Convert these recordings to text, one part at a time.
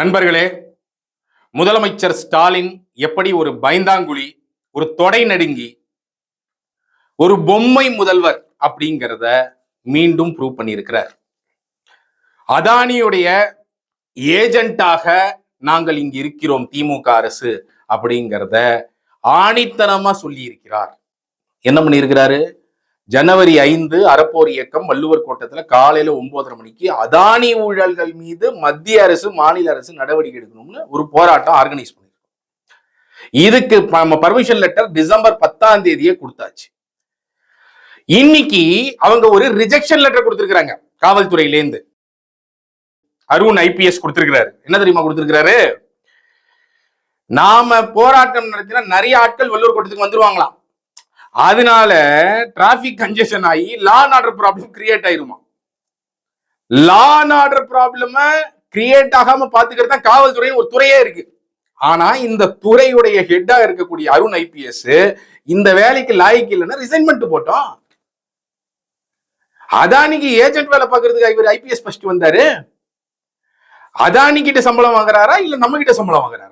நண்பர்களே முதலமைச்சர் ஸ்டாலின் எப்படி ஒரு பைந்தாங்குழி ஒரு தொடை நடுங்கி ஒரு பொம்மை முதல்வர் அப்படிங்கிறத மீண்டும் ப்ரூவ் பண்ணியிருக்கிறார். அதானியுடைய ஏஜென்ட்டாக நாங்கள் இங்கு இருக்கிறோம் திமுக அரசு அப்படிங்கிறத ஆணித்தனமா சொல்லி இருக்கிறார் என்ன பண்ணியிருக்கிறாரு? ஜனவரி ஐந்து அறப்போர் இயக்கம் வள்ளுவர் கோட்டத்தில் காலையில் ஒன்பதரை மணிக்கு அதானி ஊழல்கள் மீது மத்திய அரசு மாநில அரசு நடவடிக்கை எடுக்கணும்னு ஒரு போராட்டம் ஆர்கனைஸ் பண்ணியிருக்கோம் இதுக்கு நம்ம பர்மிஷன் லெட்டர் டிசம்பர் பத்தாம் தேதியே கொடுத்தாச்சு. இன்னைக்கு அவங்க ஒரு ரிஜெக்ஷன் லெட்டர் கொடுத்துருக்குறாங்க காவல்துறையிலேருந்து அருண் ஐபிஎஸ் கொடுத்திருக்கிறாரு. என்ன தெரியுமா கொடுத்திருக்கிறாரு? நாம போராட்டம் நடத்தினா நிறைய ஆட்கள் வள்ளுவர் கோட்டத்துக்கு வந்துருவாங்களாம். அதனால டிராபிக் கன்ஜெஷன் ஆகி law and order problem create ஆயிருமா? Law and order problem create ஆகாம பாத்துக்கிறது தான் காவல்துறை ஒரு துறையே இருக்கு. ஆனா இந்த துறையுடைய ஹெட்டா இருக்கக்கூடிய அருண் ஐபிஎஸ் இந்த வேலைக்கு லாய்க்கு இல்லைன்னா ரிசைன்மெண்ட் போட்டோம். அதானிக்கு ஏஜென்ட் வேலை பார்க்கறதுக்கு இவர் ஐபிஎஸ் ஃபர்ஸ்ட் வந்தாரு. அதானி கிட்ட சம்பளம் வாங்குறாரா? இல்ல நம்ம கிட்ட சம்பளம் வாங்குறாரா?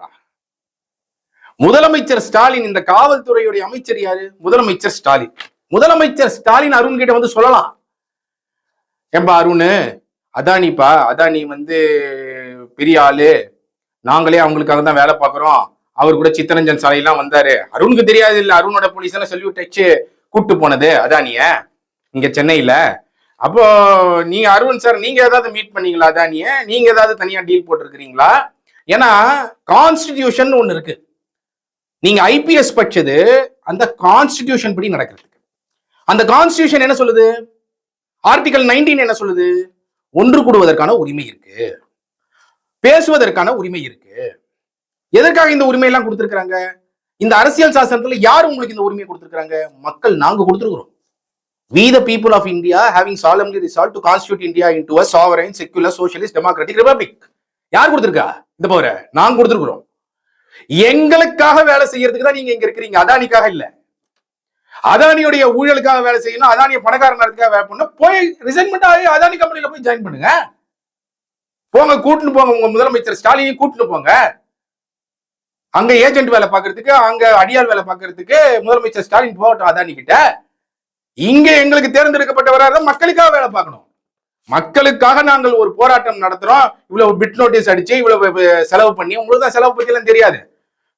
முதலமைச்சர் ஸ்டாலின் இந்த காவல்துறையுடைய அமைச்சர் யாரு? முதலமைச்சர் ஸ்டாலின். முதலமைச்சர் ஸ்டாலின் அருண் கிட்ட வந்து சொல்லலாம். ஏன்பா அருண்? அதானிப்பா அதானி வந்து பெரிய ஆளு. நாங்களே அவங்களுக்காக தான் வேலை பார்க்குறோம். அவர் கூட சித்தரஞ்சன் சாலையெல்லாம் வந்தாரு. அருணுக்கு தெரியாது இல்லை அருணோட போலீஸ் எல்லாம் சொல்லி டச்சு கூப்பிட்டு போனது அதானிய. இங்க சென்னையில. அப்போ நீங்க அருண் சார் நீங்க ஏதாவது மீட் பண்ணீங்களா அதானிய? நீங்க ஏதாவது தனியா டீல் போட்டிருக்கிறீங்களா? ஏன்னா கான்ஸ்டிடியூஷன் ஒன்று இருக்கு. நீங்க ஐபிஎஸ் படிச்சது அந்த கான்ஸ்டிடியூஷன் படி நடக்கிறதுக்கு. அந்த கான்ஸ்டியூஷன் என்ன சொல்லுது? ஆர்டிகல் நைன்டீன் என்ன சொல்லுது? ஒன்று கூடுவதற்கான உரிமை இருக்கு. பேசுவதற்கான உரிமை இருக்கு. எதற்காக இந்த உரிமை எல்லாம் கொடுத்திருக்கிறாங்க? இந்த அரசியல் சாசனத்துல யார் உங்களுக்கு இந்த உரிமையை கொடுத்திருக்காங்க மக்கள் நாங்க கொடுத்துருக்குறோம். We the people of India having solemnly resolved to constitute India into a sovereign secular socialist democratic republic யார் கொடுத்திருக்கா? இந்த பவரை நாங்க கொடுத்துருக்குறோம். எங்களுக்காக வேலை செய்யறதுக்கு தான் நீங்க இங்க இருக்கிறீங்க. அதானிக்காக இல்ல. அதானியுடைய ஊழலுக்காக வேலை செய்யணும் அதானிய பணக்காரனத்துக்காக வேலை பண்ணணும். போய் ரிசைன்மெண்ட் ஆகி அதானி கம்பெனியில போய் ஜாயின் பண்ணுங்க. போங்க கூட்டுன்னு போங்க உங்க முதலமைச்சர் ஸ்டாலினையும் கூட்டுன்னு போங்க. அங்க ஏஜென்ட் வேலை பார்க்கறதுக்கு அங்க அடியார் வேலை பார்க்கறதுக்கு முதலமைச்சர் ஸ்டாலின் போகட்டும் அதானி கிட்ட இங்க எங்களுக்கு தேர்ந்தெடுக்கப்பட்டவராக மக்களுக்காக வேலை பார்க்கணும். மக்களுக்காக நாங்கள் ஒரு போராட்டம் நடத்துறோம். இவ்வளவு பிட் நோட்டீஸ் அடிச்சு இவ்வளவு செலவு பண்ணி உங்களுக்கு தான் செலவு பத்தி எல்லாம் தெரியாது.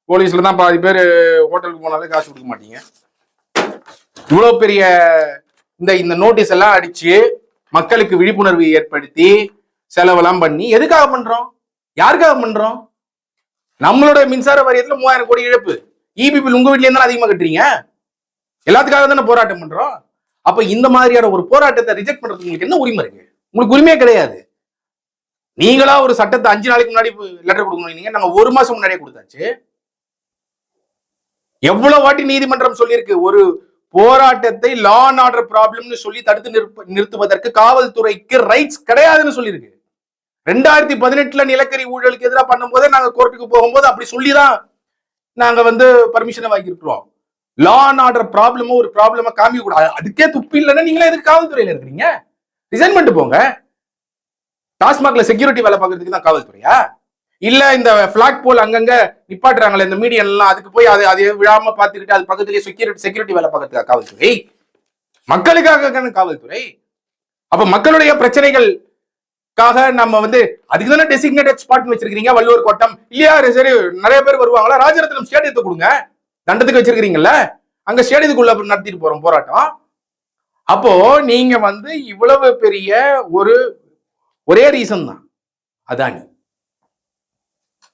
போலீஸ்ல தான் பாதி பேர் ஹோட்டலுக்கு போனாலே காசு கொடுக்க மாட்டீங்க. இவ்வளவு பெரிய இந்த இந்த நோட்டீஸ் எல்லாம் அடிச்சு மக்களுக்கு விழிப்புணர்வு ஏற்படுத்தி செலவெல்லாம் பண்ணி எதுக்காக பண்றோம்? யாருக்காக பண்றோம்? நம்மளோட மின்சார வாரியத்துல மூவாயிரம் கோடி இழப்பு. இபி பில் உங்க வீட்ல இருந்தாலும் அதிகமா கட்டுறீங்க. எல்லாத்துக்காக தானே போராட்டம் பண்றோம். அப்ப இந்த மாதிரியான ஒரு போராட்டத்தை ரிஜெக்ட் பண்றதுக்கு உங்களுக்கு என்ன உரிமை இருக்கு? உங்களுக்கு உரிமையே கிடையாது. நீங்களா ஒரு சட்டத்தை அஞ்சு நாளைக்கு முன்னாடி லெட்டர் கொடுக்கணும் நீங்க நாங்க ஒரு மாசம் முன்னாடியே கொடுத்தாச்சு. எவ்வளவு வாட்டி நீதிமன்றம் சொல்லியிருக்கு ஒரு போராட்டத்தை லா அண்ட் ஆர்டர் ப்ராப்ளம்னு சொல்லி தடுத்து நிறுத்துவதற்கு காவல்துறைக்கு ரைட்ஸ் கிடையாதுன்னு சொல்லியிருக்கு. ரெண்டாயிரத்தி பதினெட்டுல நிலக்கரி ஊழலுக்கு எதிராக பண்ணும்போதே நாங்க கோர்ட்டுக்கு போகும்போது அப்படி சொல்லிதான் நாங்க வந்து பர்மிஷனை வாங்கியிருக்கிறோம். லா அண்ட் ஆர்டர் ப்ராப்ளமோ ஒரு ப்ராப்ளமா காமிக்க கூடாது அதுக்கே துப்பு இல்லைன்னா நீங்களே எதுக்கு காவல்துறையில இருக்கிறீங்க? ரிசைன் பண்ணிட்டு போங்க. டாஸ்மாக்ல செக்யூரிட்டி வேலை பார்க்கறதுக்கு தான் காவல்துறையா? இல்ல இந்த பிளாக் போல் அங்கங்க நிப்பாட்டுறாங்களே இந்த மீடியன் எல்லாம் அதுக்கு போய் அது அதே விழாம பார்த்துக்கிட்டு அது பக்கத்துலயே செக்யூரிட்டி செக்யூரிட்டி வேலை பார்க்கறதுக்கா காவல்துறை? மக்களுக்காக காவல்துறை? அப்ப மக்களுடைய பிரச்சனைகளுக்காக நம்ம வந்து அதுக்கு தானே டெசிக்னேட்டட் ஸ்பாட் வச்சிருக்கீங்க வள்ளுவர் கோட்டம். இல்லையா? சரி நிறைய பேர் வருவாங்களா? ராஜரத்னம் ஸ்டேடியத்தை கொடுங்க. தண்டத்துக்கு வச்சிருக்கீங்கல்ல அங்க ஸ்டேடியத்துக்குள்ள நடத்திட்டு போறோம் போராட்டம். அப்போ நீங்க வந்து இவ்வளவு பெரிய ஒரு ஒரே ரீசன் தான். அதானி.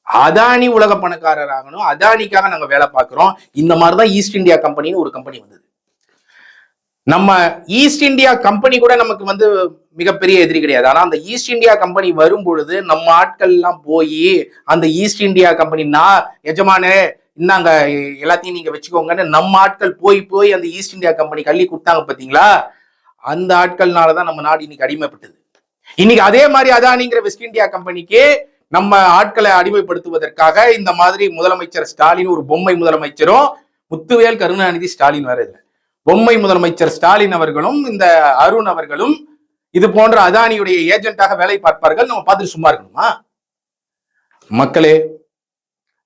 அதானி உலக பணக்காரர் ஆகணும். அதானிக்காக நாங்க வேலை பார்க்கிறோம். இந்த மாதிரிதான் ஈஸ்ட் இந்தியா கம்பெனின்னு ஒரு கம்பெனி வந்தது. நம்ம ஈஸ்ட் இந்தியா கம்பெனி கூட நமக்கு வந்து மிகப்பெரிய எதிரி கிடையாது. ஆனா அந்த ஈஸ்ட் இந்தியா கம்பெனி வரும் பொழுது நம்ம ஆட்கள் எல்லாம் போய் அந்த ஈஸ்ட் இந்தியா கம்பெனி நான் எஜமானே இந்தாங்க எல்லாத்தையும் நீங்க வச்சுக்கோங்கன்னு நம்ம ஆட்கள் போய் போய் அந்த ஈஸ்ட் இந்தியா கம்பெனி கள்ளி கொடுத்தாங்க பாத்தீங்களா? அந்த ஆட்கள்னாலதான் நம்ம நாடு இன்னைக்கு அடிமைப்பட்டது. இன்னைக்கு அதே மாதிரி அதானிங்கிற வெஸ்ட் இந்தியா கம்பெனிக்கு நம்ம ஆட்களை அடிமைப்படுத்துவதற்காக இந்த மாதிரி முதலமைச்சர் ஸ்டாலின் ஒரு பொம்மை முதலமைச்சரும் முத்துவேல் கருணாநிதி ஸ்டாலின் வேற இதுல பொம்மை முதலமைச்சர் ஸ்டாலின் அவர்களும் இந்த அருண் அவர்களும் இது போன்ற அதானியுடைய ஏஜென்ட்டாக வேலை பார்ப்பார்கள். நம்ம பார்த்துட்டு சும்மா இருக்கணுமா? மக்களே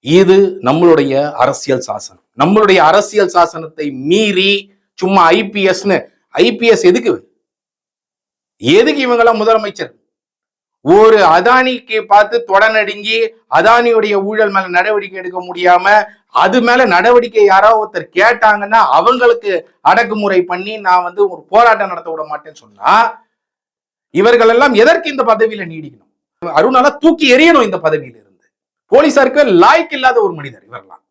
இது நம்மளுடைய அரசியல் சாசனம். நம்மளுடைய அரசியல் சாசனத்தை மீறி சும்மா ஐபிஎஸ்னு ஐபிஎஸ் எதுக்கு? எதுக்கு இவங்கெல்லாம் முதலமைச்சர்? ஒரு அதானிக்கு பார்த்து தொடநடுங்கி அதானியுடைய ஊழல் மேல நடவடிக்கை எடுக்க முடியாம அது மேல நடவடிக்கை யாராவது ஒருத்தர் கேட்டாங்கன்னா அவங்களுக்கு அடக்குமுறை பண்ணி நான் வந்து ஒரு போராட்டம் நடத்த விட மாட்டேன்னு சொன்னா இவர்கள் எல்லாம் எதற்கு இந்த பதவியில நீடிக்கணும்? அருணால தூக்கி எறியணும் இந்த பதவியில இருந்து போலீசாருக்கு லாய்க்கு இல்லாத ஒரு மனிதர் இவரெல்லாம்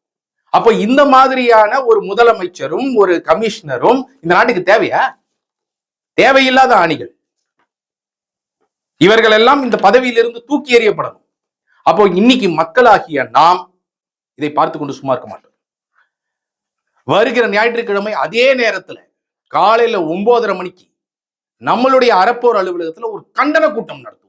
அப்போ இந்த மாதிரியான ஒரு முதலமைச்சரும் ஒரு கமிஷனரும் இந்த நாட்டுக்கு தேவையா? தேவையில்லாத ஆணிகள். இவர்கள் எல்லாம் இந்த பதவியிலிருந்து தூக்கி எறியப்படணும். அப்போ இன்னைக்கு மக்களாகிய நாம் இதை பார்த்து கொண்டு சும்மா இருக்க மாட்டோம். வருகிற ஞாயிற்றுக்கிழமை அதே நேரத்துல காலையில ஒன்பதரை மணிக்கு நம்மளுடைய அறப்போர் அலுவலகத்துல ஒரு கண்டன கூட்டம் நடத்தும்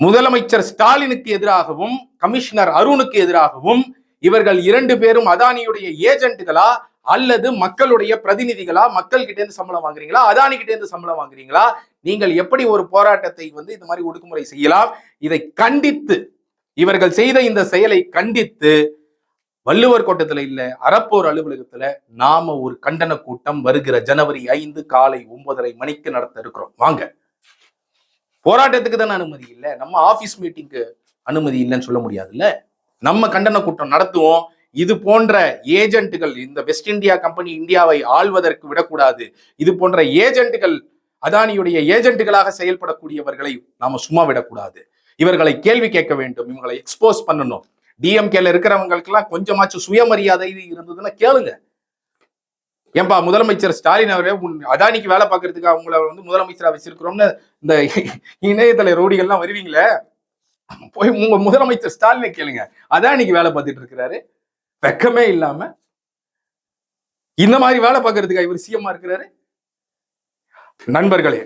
முதலமைச்சர் ஸ்டாலினுக்கு எதிராகவும் கமிஷனர் அருணுக்கு எதிராகவும் இவர்கள் இரண்டு பேரும் அதானியுடைய ஏஜென்ட்டுகளா அல்லது மக்களுடைய பிரதிநிதிகளா? மக்கள் கிட்ட இருந்து சம்பளம் வாங்குறீங்களா? அதானி கிட்ட இருந்து சம்பளம் வாங்குறீங்களா? நீங்கள் எப்படி ஒரு போராட்டத்தை வந்து இந்த மாதிரி ஒடுக்குமுறை செய்யலாம்? இதை கண்டித்து இவர்கள் செய்த இந்த செயலை கண்டித்து வள்ளுவர் கோட்டத்துல இல்ல அறப்போர் அலுவலகத்துல நாம ஒரு கண்டன கூட்டம் வருகிற ஜனவரி ஐந்து காலை ஒன்பதரை மணிக்கு நடத்த இருக்கிறோம். வாங்க. போராட்டத்துக்கு தானே அனுமதி இல்லை. நம்ம ஆபீஸ் மீட்டிங்க்கு அனுமதி இல்லைன்னு சொல்ல முடியாதுல்ல? நம்ம கண்டன கூட்டம் நடத்துவோம். இது போன்ற ஏஜென்ட்டுகள் இந்த வெஸ்ட் இந்தியா கம்பெனி இந்தியாவை ஆள்வதற்கு விடக்கூடாது. இது போன்ற ஏஜென்ட்டுகள் அதானியுடைய ஏஜென்ட்டுகளாக செயல்படக்கூடியவர்களை நாம சும்மா விடக்கூடாது. இவர்களை கேள்வி கேட்க வேண்டும். இவங்களை எக்ஸ்போஸ் பண்ணணும். டிஎம்கேல இருக்கிறவங்களுக்கெல்லாம் கொஞ்சமாச்சும் சுயமரியாதை இருந்ததுன்னா கேளுங்க. ஏன்பா முதலமைச்சர் ஸ்டாலின் அவரே உன் அதானிக்கு வேலை பார்க்கறதுக்கு அவங்கள வந்து முதலமைச்சராக வச்சிருக்கிறோம்னு இந்த இணையதள ரோடிகள்லாம் வருவீங்களே? போய் உங்க முதலமைச்சர் ஸ்டாலினை கேளுங்க. அதானிக்கு வேலை பார்த்துட்டு இருக்கிறாரு. வெக்கமே இல்லாம இந்த மாதிரி வேலை பார்க்கறதுக்கு இவர் சிஎம்மா இருக்கிறாரு? நண்பர்களே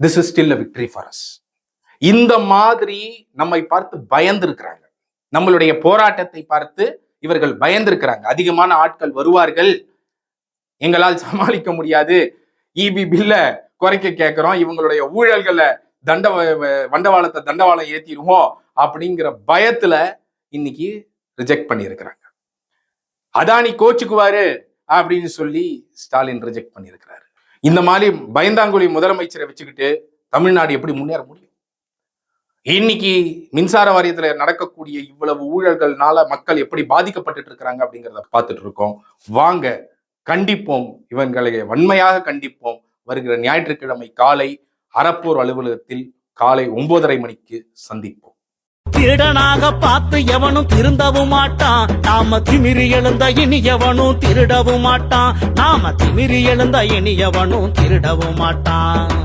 this is still a victory for us இந்த மாதிரி நம்மை பார்த்து பயந்திருக்கிறாங்க நம்மளுடைய போராட்டத்தை பார்த்து இவர்கள் பயந்திருக்கிறாங்க. அதிகமான ஆட்கள் வருவார்கள். எங்களால் சமாளிக்க முடியாது. இபி பில்ல குறைக்க கேட்கிறோம். இவங்களுடைய ஊழல்களை தண்ட வண்டவாளத்தை தண்டவாளம் ஏத்திடுவோம் அப்படிங்கிற பயத்துல இன்னைக்கு ரிஜெக்ட் பண்ணியிருக்கிறாங்க. அதானி கோச்சுக்குவாரு அப்படின்னு சொல்லி ஸ்டாலின் ரிஜெக்ட் பண்ணியிருக்கிறாரு. இந்த மாதிரி பயந்தாங்குழி முதலமைச்சரை வச்சுக்கிட்டு தமிழ்நாடு எப்படி முன்னேற முடியும்? இன்னைக்கு மின்சார வாரியத்துல நடக்கக்கூடிய இவ்வளவு ஊழல்கள்னால மக்கள் எப்படி பாதிக்கப்பட்டுட்டு இருக்கிறாங்க அப்படிங்கிறத பார்த்துட்டு இருக்கோம் வாங்க கண்டிப்போம். இவங்களை வன்மையாக கண்டிப்போம். வருகிற ஞாயிற்றுக்கிழமை காலை அறப்போர் அலுவலகத்தில் காலை ஒன்பதரை மணிக்கு சந்திப்போம். திருடனாக பார்த்து எவனும் திருந்தவும் மாட்டான். நாம திமிரி எழுந்த இனி எவனும் திருடவும் மாட்டான். நாம திமிரி எழுந்த இனி எவனும் திருடவும் மாட்டான்.